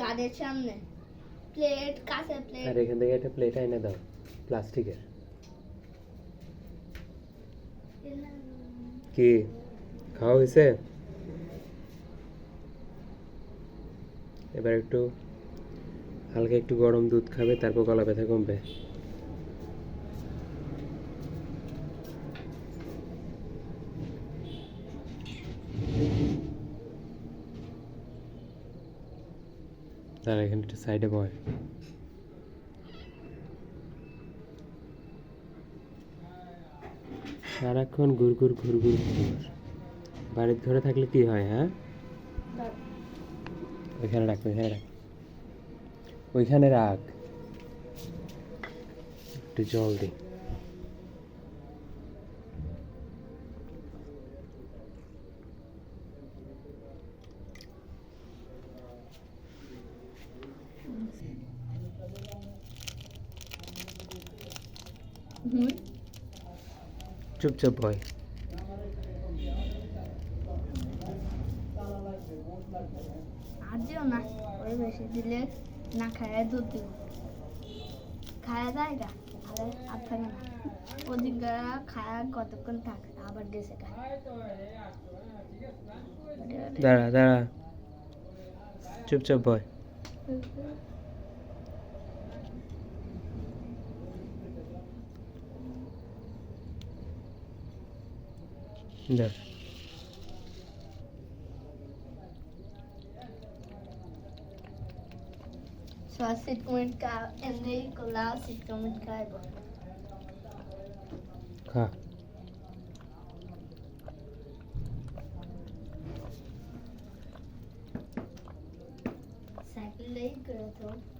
গাড়ির সামনে। প্লেট কাছে প্লেট আর এখান থেকে একটা প্লেট এনে দাও, প্লাস্টিকের। কি? খাওয়া হয়েছে? এবার একটু হালকা একটু গরম দুধ খাবে, তারপর গলা ব্যথা কমবে। তার এখানে একটু সাইডে বয় সারাক্ষণ ঘুর ঘুর ঘুর ঘুর ঘুর। বাড়ির ঘরে থাকলে কি হয় হ্যাঁ? ওইখানে রাখ ওইখানে রাখ। ওইখানে রাখ। একটু জল দি। চুপচাপ দিও না ওই বেশি দিলে না খায় দুধ দিব খায়া যায় গা আরে আর থাকে না। ওদিকে খায়া কতক্ষণ থাকে আবার খায়। দাঁড়া দাঁড়া। চুপচাপ ভয় દર स्वासित कमेंट का एमने कोलाव सित कमेंट का है खा साइकिल ले गया था